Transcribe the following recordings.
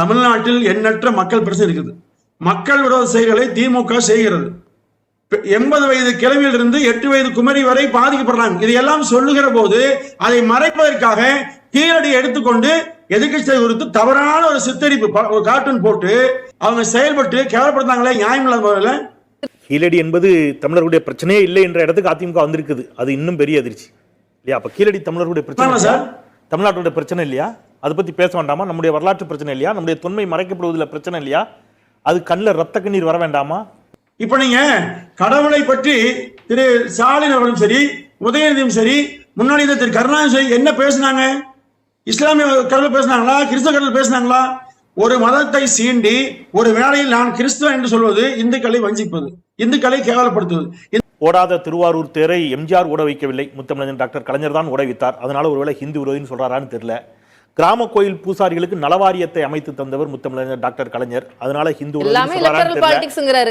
தமிழ்நாட்டில் எண்ணற்ற மக்கள் பிரச்சனை இருக்குது. மக்கள் விரோத செயல்களை திமுக செய்கிறது. எண்பது வயது கிழமையிலிருந்து எட்டு வயது குமரி வரை பாதிக்கப்படுறாங்க. இதையெல்லாம் சொல்லுகிற போது அதை மறைப்பதற்காக கீழடி எடுத்துக்கொண்டு எதிர்க்கட்சியை குறித்து தவறான ஒரு சித்தரிப்பு ஒரு கார்ட்டூன் போட்டு அவங்க செயல்பட்டு கேவலப்படுத்தாங்களே நியாயம் இல்லாத முறையில் கீழடி என்பது தமிழர்களுடைய பிரச்சனையே இல்லை என்ற இடத்துக்கு அதிமுக வந்திருக்குது. அது இன்னும் பெரிய அதிர்ச்சி. இல்லையா? அப்ப கீழடி தமிழர்களுடைய பிரச்சனை? சார். தமிழ்நாட்டுடைய பிரச்சனை இல்லையா? அதை பத்தி பேச வேண்டாமா? நம்முடைய வரலாற்று பிரச்சனை இல்லையா? நம்முடைய தொன்மை மறைக்கப்படுவதில் பிரச்சனை இல்லையா? அது கண்ணில் ரத்த கண்ணீர் வர வேண்டாமா? இப்ப நீங்க கடவுளை பற்றி திரு ஸ்டாலின் அவர்களும் சரி உதயநிதியும் சரி முன்னாடி திரு கருணாநிதி சரி என்ன பேசுனாங்க? இஸ்லாமிய கடவுள் பேசுனாங்களா? கிறிஸ்தவ கடவுள் பேசுனாங்களா? ஒரு மதத்தை சீண்டி ஒரு வேளையில் நான் கிறிஸ்தவன் என்று சொல்வது இந்துக்களை வஞ்சிப்பது இந்துக்களை கேவலப்படுத்துவது. ஓடாத திருவாரூர் தேரை எம்ஜிஆர் ஓட வைக்கவில்லை. முத்தமிழன் டாக்டர் கலைஞர் தான் ஓட வைத்தார். அதனால ஒருவேளை ஹிந்து விரோதின்னு சொல்றாரான்னு தெரியல. கிராம கோயில் பூசாரிகளுக்கு நலவாரியத்தை அமைத்து தந்தவர் முத்தமிழர் டாக்டர் கலைஞர். அதனால ஹிந்து.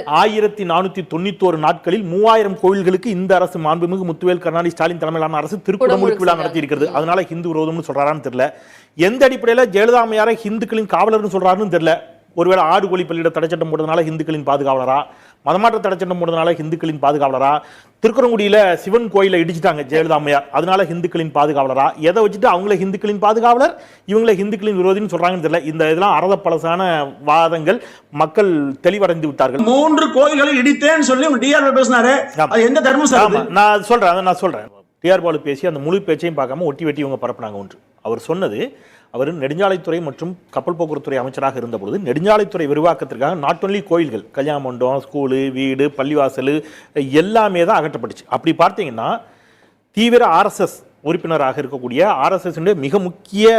ஆயிரத்தி நானூத்தி தொண்ணூத்தோரு நாட்களில் மூவாயிரம் கோயில்களுக்கு இந்த அரசு மாண்புமிகு முத்துவேல் கருணாநிதி ஸ்டாலின் தலைமையிலான அரசு திருக்குடமுழுக்கு விழா நடத்தி இருக்கிறது அதனால ஹிந்து விரோதம்னு சொல்றாரான்னு தெரியல. எந்த அடிப்படையில ஜெயலலிதா அம்மையாரை ஹிந்துக்களின் காவலர்னு சொல்றாருன்னு தெரியல. ஒருவேளை ஆடு கோழி பள்ளியிட தடைச்சட்டம் போடுறதுனால ஹிந்துக்களின் பாதுகாவலரா? மதமாற்ற தடைச்சட்டம் போடுறதுனால ஹிந்துக்களின் பாதுகாவலரா? திருக்குறங்குடியில சிவன் கோயிலை இடிச்சிட்டாங்க ஜெயலலிதா அம்மையார். அதனால ஹிந்துக்களின் பாதுகாவலரா? எதை வச்சுட்டு அவங்கள ஹிந்துக்களின் பாதுகாவலர்? இவங்களை ஹிந்துக்களின் விரோதின்னு சொல்றாங்கன்னு தெரியல. இந்த இதெல்லாம் அரத பழசான வாதங்கள் மக்கள் தெளிவடைந்து விட்டார்கள். மூன்று கோயில்களை இடித்தேன்னு சொல்லி டிஆர் பேசினாரு. அது எந்த தர்மம்? நான் அது? சொல்றேன் அதை நான் சொல்றேன். டிஆர் பாலு பேசி அந்த முழு பேச்சையும் பார்க்காம ஒட்டி வெட்டி இவங்க பரப்புனாங்க ஒன்று. அவர் சொன்னது அவர் நெடுஞ்சாலைத்துறை மற்றும் கப்பல் போக்குவரத்துறை அமைச்சராக இருந்தபொழுது நெடுஞ்சாலைத்துறை விரிவாக்கத்திற்காக நாட் ஒன்லி கோயில்கள் கல்யாண மண்டபம் ஸ்கூலு வீடு பள்ளிவாசல் எல்லாமே தான் அகற்றப்பட்டுச்சு. அப்படி பார்த்தீங்கன்னா தீவிர ஆர்எஸ்எஸ் உறுப்பினராக இருக்கக்கூடிய ஆர்எஸ்எஸ்னுடைய மிக முக்கிய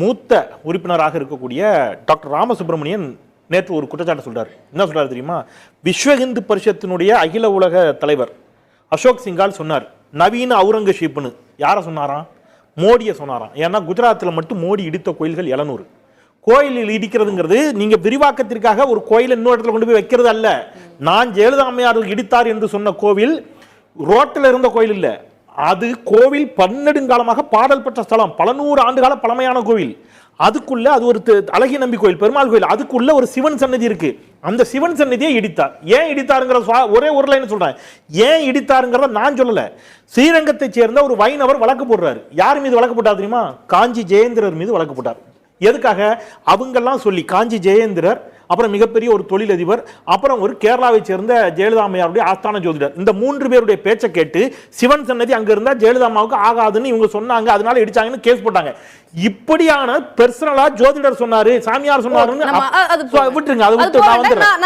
மூத்த உறுப்பினராக இருக்கக்கூடிய டாக்டர் ராமசுப்ரமணியன் நேற்று ஒரு குற்றச்சாட்டு சொல்கிறார் என்ன சொல்கிறார் தெரியுமா? விஸ்வ இந்து பரிஷத்தினுடைய அகில உலக தலைவர் அசோக் சிங்கால் சொன்னார் நவீன அவுரங்கசீப்னு. யாரை சொன்னாராம்? மோடியை சொன்னாராம். ஏன்னா குஜராத்தில் மட்டும் மோடி இடித்த கோயில்கள் 700 கோயிலில் இடிக்கிறதுங்கிறது நீங்கள் விரிவாக்கத்திற்காக ஒரு கோயிலை இன்னொரு இடத்துல கொண்டு போய் வைக்கிறது அல்ல. நான் ஜெயலலிதா அம்மையார் இடித்தார் என்று சொன்ன கோவில் ரோட்டில் இருந்த கோயில் இல்லை. அது கோவில் பன்னெடுங்காலமாக பாடல் பெற்ற ஸ்தலம் பல நூறு ஆண்டுகால பழமையான கோவில். அதுக்குள்ள அது ஒரு அழகி அழகிய நம்பி கோயில் பெருமாள் கோயில் அதுக்குள்ள ஒரு சிவன் சன்னதி இருக்கு. அந்த சிவன் சன்னதியை இடித்தார். ஏன் இடித்தாருங்கிற ஒரே ஒரு லைன் சொல்றேன். ஏன் இடித்தாருங்கிறத நான் சொல்லல. ஸ்ரீரங்கத்தை சேர்ந்த ஒரு வைணவர் வழக்கு போடுறாரு. யார் மீது வழக்கு போட்டார் தெரியுமா? காஞ்சி ஜெயேந்திரர் மீது வழக்கு போட்டார். எதுக்காக? அவங்கெல்லாம் சொல்லி காஞ்சி ஜெயேந்திரர் அப்புறம் மிகப்பெரிய ஒரு தொழிலதிபர் அப்புறம் ஒரு கேரளாவை சேர்ந்த ஜெயலலிதா அம்மையாருடைய ஆஸ்தான ஜோதிடர் இந்த மூன்று பேருடைய பேச்சை கேட்டு சிவன் சன்னதி அங்க இருந்தா ஜெயலலிதா அம்மாவுக்கு ஆகாதுன்னு இவங்க சொன்னாங்க அதனால இடிச்சாங்கன்னு கேஸ் போட்டாங்க இப்படியான பெர்சனலா ஜோதிடர் சொன்னாரு சாமியார் சொன்னாருன்னு. விட்டுருங்க அதை விட்டு நான். வந்துடுறேன்